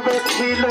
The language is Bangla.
ছিল।